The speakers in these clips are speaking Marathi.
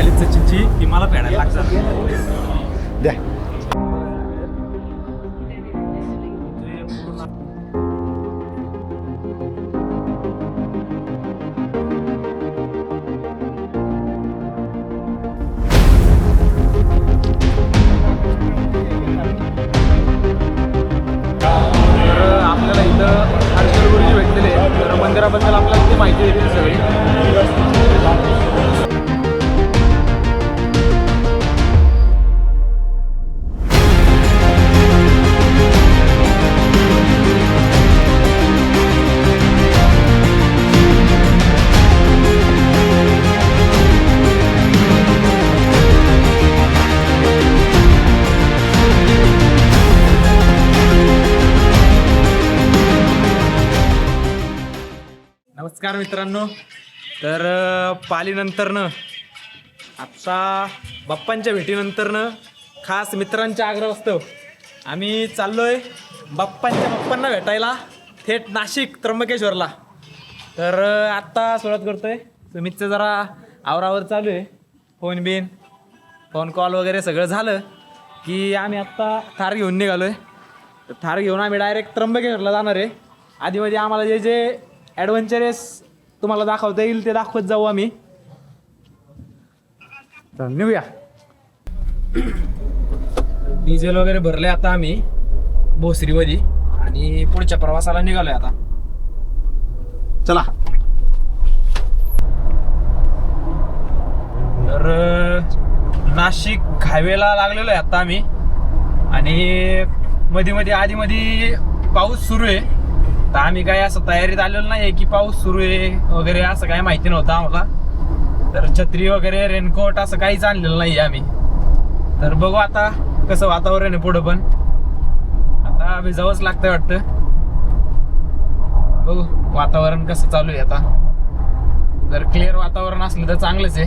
झाली सचिनची ती मला फेडायला लागतात द्या. नमस्कार मित्रांनो. तर पालीनंतरनं आत्ता बाप्पांच्या भेटीनंतरनं खास मित्रांच्या आग्रहास्तव आम्ही चाललो आहे बाप्पांच्या बाप्पांना भेटायला थेट नाशिक त्र्यंबकेश्वरला. तर आत्ता सुरुवात आहे सुमितचं जरा आवरावर चालू आहे. फोन बिन फोन कॉल वगैरे सगळं झालं की आम्ही आत्ता थार घेऊन निघालो तर थार घेऊन आम्ही डायरेक्ट त्र्यंबकेश्वरला जाणार आहे. आधीमध्ये आम्हाला जे जे ॲडव्हेंचरस तुम्हाला दाखवता येईल ते दाखवत जाऊ आम्ही. तर निघूया. डिझेल वगैरे भरले आता आम्ही भोसरीमध्ये. आणि पुढच्या प्रवासाला निघालोय आता. चला. तर नाशिक हायवेला लागलेलो आहे आता आम्ही. आणि मध्ये मध्ये आधी मध्ये पाऊस सुरू आहे. तर आम्ही काय असं तयारीत आलेलो नाही की पाऊस सुरू आहे वगैरे असं काही माहिती नव्हतं आम्हाला. तर छत्री वगैरे रेनकोट असं काहीच आणलेलं नाही आम्ही. तर बघू आता कसं वातावरण आहे पुढं पण. आता भिजावंच लागतंय वाटतं. बघू वातावरण कसं चालू आहे आता. जर क्लिअर वातावरण असलं तर चांगलंच आहे.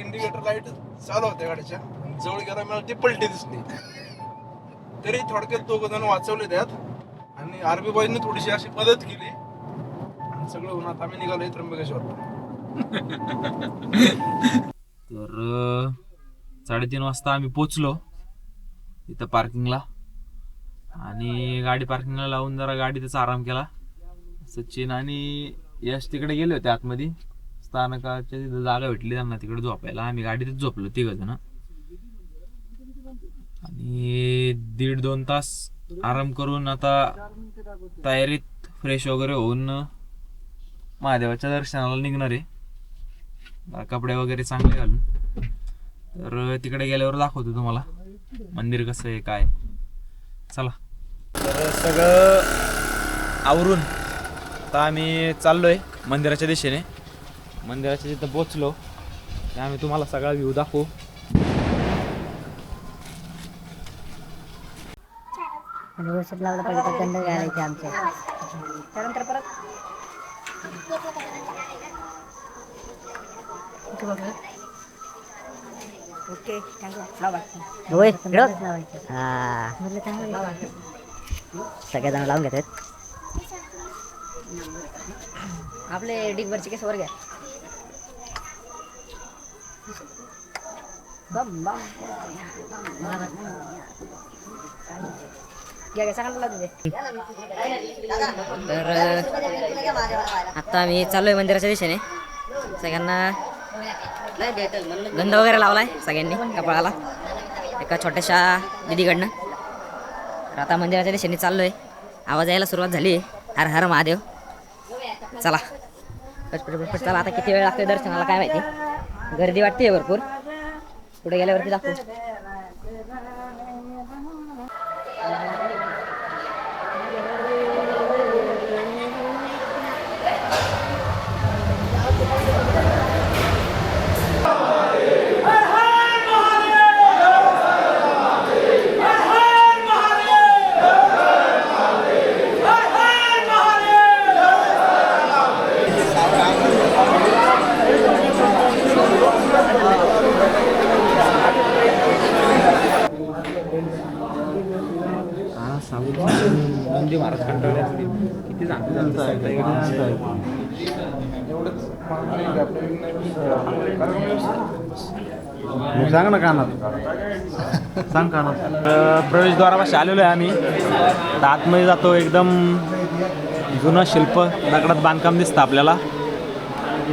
इंडिकेटर लाइट चालू होत्या गाडीच्या. जवळ गेला मला ती पलटी दिसली. तरी थोडक्यात दोघ जण वाचवले त्यात. आणि आरबी बॉयनी थोडीशी अशी मदत केली. आणि सगळं होऊन आता आम्ही निघालोय त्र्यंबकेश्वर. तर साडेतीन वाजता आम्ही पोचलो इथं पार्किंगला आणि गाडी पार्किंगला लावून जरा गाडीतच आराम केला. सचिन आणि यश तिकडे गेले होते आतमध्ये. स्थानकाच्या तिथं जागा भेटली त्यांना तिकडे झोपायला. आम्ही गाडीतच झोपलो तिघ जण. आणि दीड दोन तास आराम करून आता तयारीत फ्रेश वगैरे होऊन महादेवाच्या दर्शनाला निघणार आहे. कपडे वगैरे चांगले घालून. तर तिकडे गेल्यावर दाखवतो तुम्हाला मंदिर कसं आहे काय. चला. तर सगळं आवरून आता आम्ही चाललोय मंदिराच्या दिशेने. मंदिराच्या तिथं पोचलो आम्ही तुम्हाला सगळा व्ह्यू दाखवू. आणि व्यवस्थित लावलं पाहिजे तर दंड घालायचे आमचे. त्यानंतर परत ओके होय सगळेजण लावून घेतात. आपले डिगवरचे केस वर घ्या बम बम घ्या घ्या सगळ्यांना लावून दे तर आता आम्ही चाललोय मंदिराच्या दिशेने. सगळ्यांना गंध वगैरे लावलाय सगळ्यांनी कपाळाला. एका छोट्याशा दिदीकडनं. तर आता मंदिराच्या दिशेने चाललोय. आवाज यायला सुरुवात झाली हर हर महादेव. चला. चला आता किती वेळ लागतोय दर्शनाला काय माहिती? गर्दी वाटते भरपूर. पुढे गेल्यावरती दाखवू नंदी महाराज कंटाळले असतील किती एवढंच मागणी आहे आपल्याला. कारण मग सांग ना कानात. सांग कानात. प्रवेशद्वारापाशी आलेलो आहे आम्ही. तर आतमध्ये जातो एकदम जुनं शिल्प दगडात बांधकाम दिसतं आपल्याला.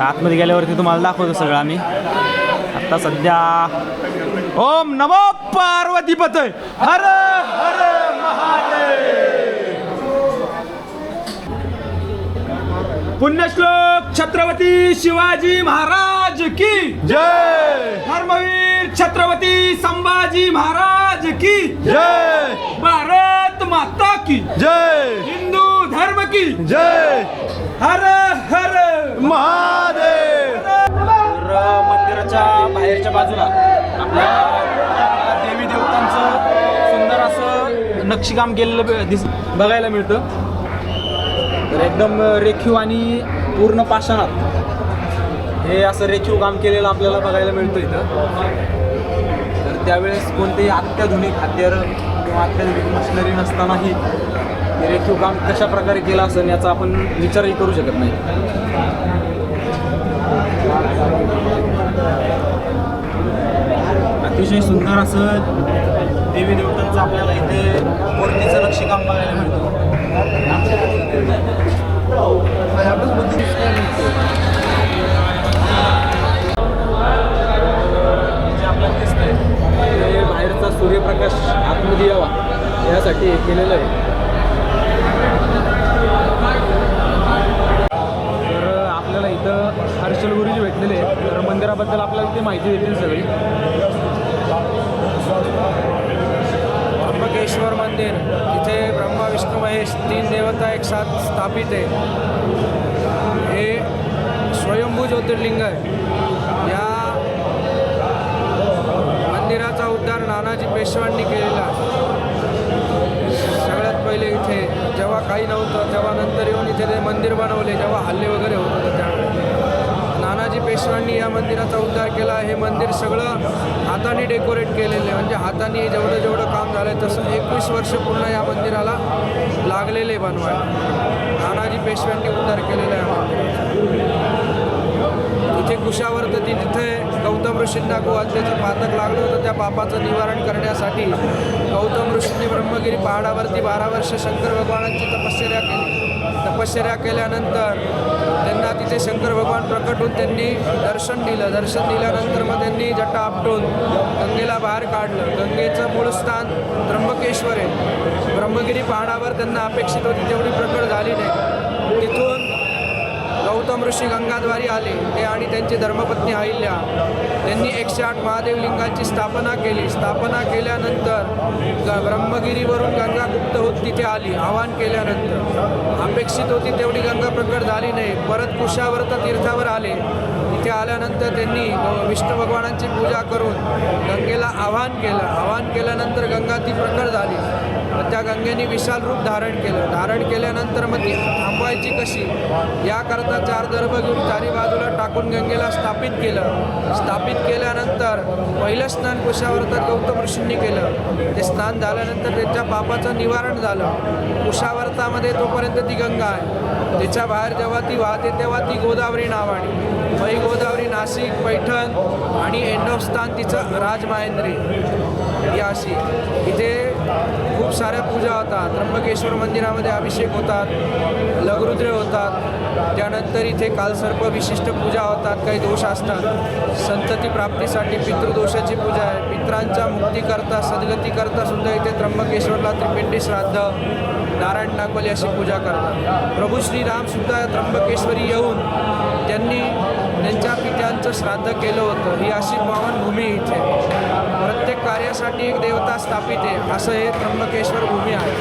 आतमध्ये गेल्यावरती तुम्हाला दाखवतो सगळं आम्ही. आत्ता सध्या ओम नमो पार्वती पत हर हर पुण्यश्लोक छत्रपती शिवाजी महाराज की जय. धर्मवीर छत्रपती संभाजी महाराज की जय। भारत माता की। जय। हिंदू धर्म की। जय। हर हर। महादेव। तर मंदिराच्या बाहेरच्या बाजूला आपल्याला देवी देवतांचं सुंदर असं नक्षीकाम केलेलं दिस बघायला मिळतं. तर एकदम रेखीव आणि पूर्ण पाषाणात हे असं रेखीव काम केलेलं आपल्याला बघायला मिळतं इथं. तर त्यावेळेस कोणतेही अत्याधुनिक हत्यारं किंवा अत्याधुनिक मशिनरी नसतानाही हे रेखीव काम कशा प्रकारे केलं असेल याचा आपण विचारही करू शकत नाही. अतिशय सुंदर असं देवी देवतांचं आपल्याला इथे मूर्तीचं नक्षीकाम बघायला मिळतं. केलेलं आहे. तर आपल्याला इथं हर्षल गुरुजी भेटलेले आहेत. तर मंदिराबद्दल आपल्याला इथे माहिती देतील सगळी. त्र्यंबकेश्वर मंदिर. इथे ब्रह्मा विष्णू महेश तीन देवता एक साथ स्थापित आहे. हे स्वयंभू ज्योतिर्लिंग आहे. या मंदिराचा उद्धार नानाजी पेशवांनी केलेला पहिले इथे जेव्हा काही नव्हतं तेव्हा नंतर येऊन इथे ते मंदिर बनवले जेव्हा हल्ले वगैरे होत होते त्यावेळेस. नानाजी पेशव्यांनी या मंदिराचा उद्धार केला. हे मंदिर सगळं हाताने डेकोरेट केलेलं आहे. म्हणजे हाताने जेवढं जेवढं काम झालं आहे तसं एकवीस वर्ष पूर्ण या मंदिराला लागलेले बनवाय नानाजी पेशव्यांनी उद्धार केलेला आहे मंदिराचा. कुशावर तर तिथे गौतम ऋषींना गोहत्येचं पातक लागलं होतं. त्या पापाचं निवारण करण्यासाठी गौतम ऋषींनी ब्रह्मगिरी पहाडावरती बारा वर्ष शंकर भगवानांची तपश्चर्या केली. तपश्चर्या केल्यानंतर त्यांना तिथे शंकर भगवान प्रकट होऊन त्यांनी दर्शन दिलं. दर्शन दिल्यानंतर मग त्यांनी जटा आपटून गंगेला बाहेर काढलं. गंगेचं मूळ स्थान त्र्यंबकेश्वर आहे. ब्रह्मगिरी पहाडावर त्यांना अपेक्षित होती तेवढी प्रकट झाली नाही. तिथून गौतम ऋषी गंगाद्वारी आले. ते आणि त्यांची धर्मपत्नी अहिल्या त्यांनी एकशे आठ महादेव लिंगांची स्थापना केली. स्थापना केल्यानंतर ब्रह्मगिरीवरून गंगा गुप्त होत तिथे आली. आवाहन केल्यानंतर. अपेक्षित होती तेवढी गंगा प्रकट झाली नाही. परत कुशावर्त तीर्थावर आले. तिथे आल्यानंतर त्यांनी विष्णू भगवानांची पूजा करून गंगेला आवाहन केलं. आवाहन केल्यानंतर गंगा ती प्रकट झाली. त्या गंगेने विशाल रूप धारण केलं. धारण केल्यानंतर मग ती थांबवायची कशी? याकरता चार दर्भ घेऊन चारी बाजूला टाकून गंगेला स्थापित केलं. स्थापित केल्यानंतर पहिलं स्नान कुशावर्तात गौतम ऋषींनी केलं. ते स्नान झाल्यानंतर त्यांच्या पापाचं निवारण झालं. कुशावर्तामध्ये तोपर्यंत ती गंगा आहे. त्याच्या बाहेर जेव्हा ती वाहते तेव्हा ती गोदावरी नावाने मग गोदावरी नाशिक पैठण आणि एंड ऑफ स्थान तिचं राजमाहेंद्री. ही अशी. इथे खूप साऱ्या पूजा होतात. त्र्यंबकेश्वर मंदिरामध्ये अभिषेक होतात लघुरुद्रे होतात. त्यानंतर इथे कालसर्प विशिष्ट पूजा होतात काही दोष असतात. संतती प्राप्तीसाठी पितृदोषाची पूजा आहे. पित्रांच्या मुक्तीकरता सद्गतीकरता सुद्धा इथे त्र्यंबकेश्वरला त्रिपिंडी श्राद्ध नारायण नागवली अशी पूजा करतात. प्रभू श्रीरामसुद्धा त्र्यंबकेश्वरी येऊन त्यांनी त्यांच्या पित्यांचं श्राद्ध केलं होतं. ही अशी पावनभूमी इथे. प्रत्येक एक देवता स्थापित आहे. असं हे त्र्यंबकेश्वर भूमी आहे.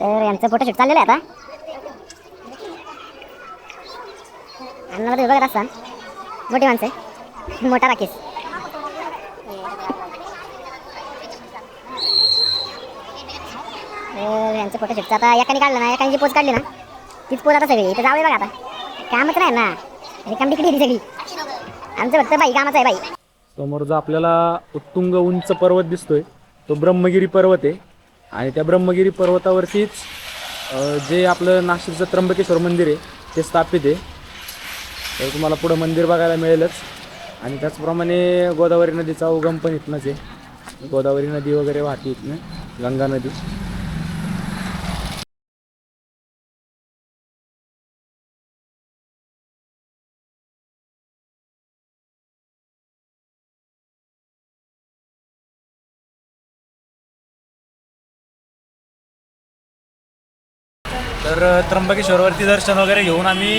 तर यांचं फोटोशूट चाललेलं आहे आता. अन्नामध्ये बघत असतान मोठी माणसं मोठा राकेश. हो, यांचं फोटोशूटचं आता एकाने काढलं ना एकाने जी पोच काढली ना तीच पोच आता सगळी. इथं जाऊ बघा आता. कामच नाही ना. रिकाम तिकडे येते सगळी. आमचं फक्त बाई कामाचं आहे बाई. समोर जो आपल्याला उत्तुंग उंच पर्वत दिसतोय. तो ब्रह्मगिरी पर्वत आहे. आणि त्या ब्रह्मगिरी पर्वतावरतीच जे आपलं नाशिकचं त्र्यंबकेश्वर मंदिर आहे ते स्थापित आहे. तर तुम्हाला पुढं मंदिर बघायला मिळेलच. आणि त्याचप्रमाणे गोदावरी नदीचा उगम पण इथनंच आहे. गोदावरी नदी वगैरे वाहते इथनं. गंगा नदी. तर त्र्यंबकेश्वरवरती दर्शन वगैरे घेऊन आम्ही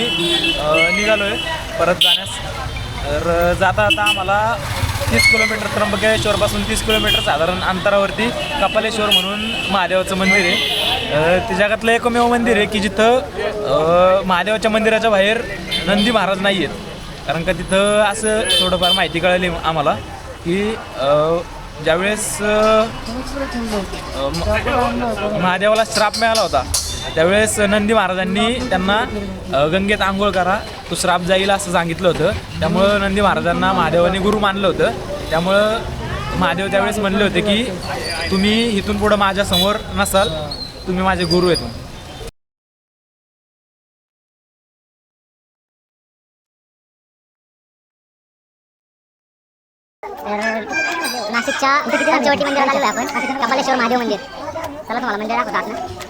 निघालो आहे परत जाण्यास. तर जाता जाता आम्हाला तीस किलोमीटर त्र्यंबकेश्वरपासून तीस किलोमीटर साधारण अंतरावरती कपालेश्वर म्हणून महादेवाचं मंदिर आहे. ते जगातलं एकमेव मंदिर आहे की जिथं महादेवाच्या मंदिराच्या बाहेर नंदी महाराज नाही आहेत. कारण का तिथं असं थोडंफार माहिती कळाली आम्हाला की ज्यावेळेस महादेवाला श्राप मिळाला होता त्यावेळेस नंदी महाराजांनी त्यांना गंगेत आंघोळ करा तो श्राप जाईल असं सांगितलं होतं. त्यामुळं नंदी महाराजांना महादेवाने गुरु मानलं होतं. त्यामुळं महादेव त्यावेळेस म्हणले होते की तुम्ही इथून पुढं माझ्यासमोर नसाल तुम्ही माझे गुरु आहेत नाशिकच्या पंचवटी मंदिरात आलेलो आहे आपण. कपालेश्वर महादेव मंदिर. चला तुम्हाला मंदिर दाखवतो ना.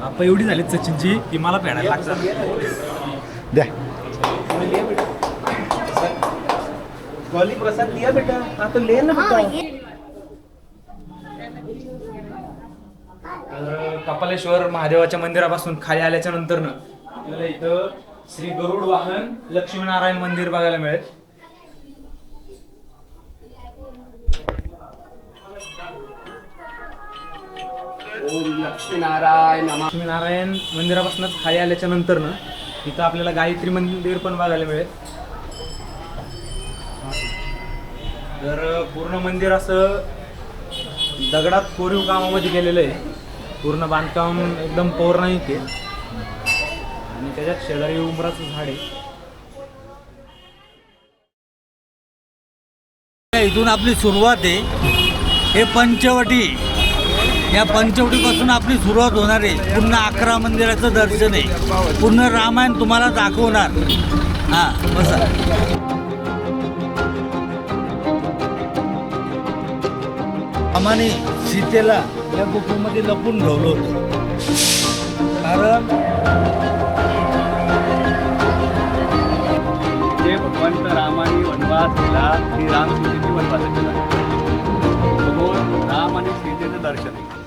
आता एवढी झाली सचिनची की मला फेडायला लागतात द्या. तर कपालेश्वर महादेवाच्या मंदिरापासून खाली आल्याच्यानंतर आपल्याला इथं श्री गरुड वाहन लक्ष्मीनारायण मंदिर बघायला मिळेल. लक्ष्मीनारायण मंदिरापासूनच खाली आल्याच्यानंतर इथं आपल्याला गायत्री मंदिर पण बघायला मिळेल. तर पूर्ण मंदिर असं दगडात कोरीव कामामध्ये केलेलं आहे. पूर्ण बांधकाम एकदम पौराणिक आहे. आणि त्याच्यात शेजारी उमराचं झाड आहे. इथून आपली सुरुवात आहे. हे पंचवटी. या पंचवटीपासून आपली सुरुवात होणार आहे. पुन्हा अकरा मंदिराचं दर्शन आहे. पूर्ण रामायण तुम्हाला दाखवणार. हां बसा. रामाने सीतेला या गुफेमध्ये लपून ठेवलं होतं. कारण जे भगवंत रामाने वनवास श्रीराम सीतेची वनवासाची समोर राम आणि सीतेचं दर्शन. आहे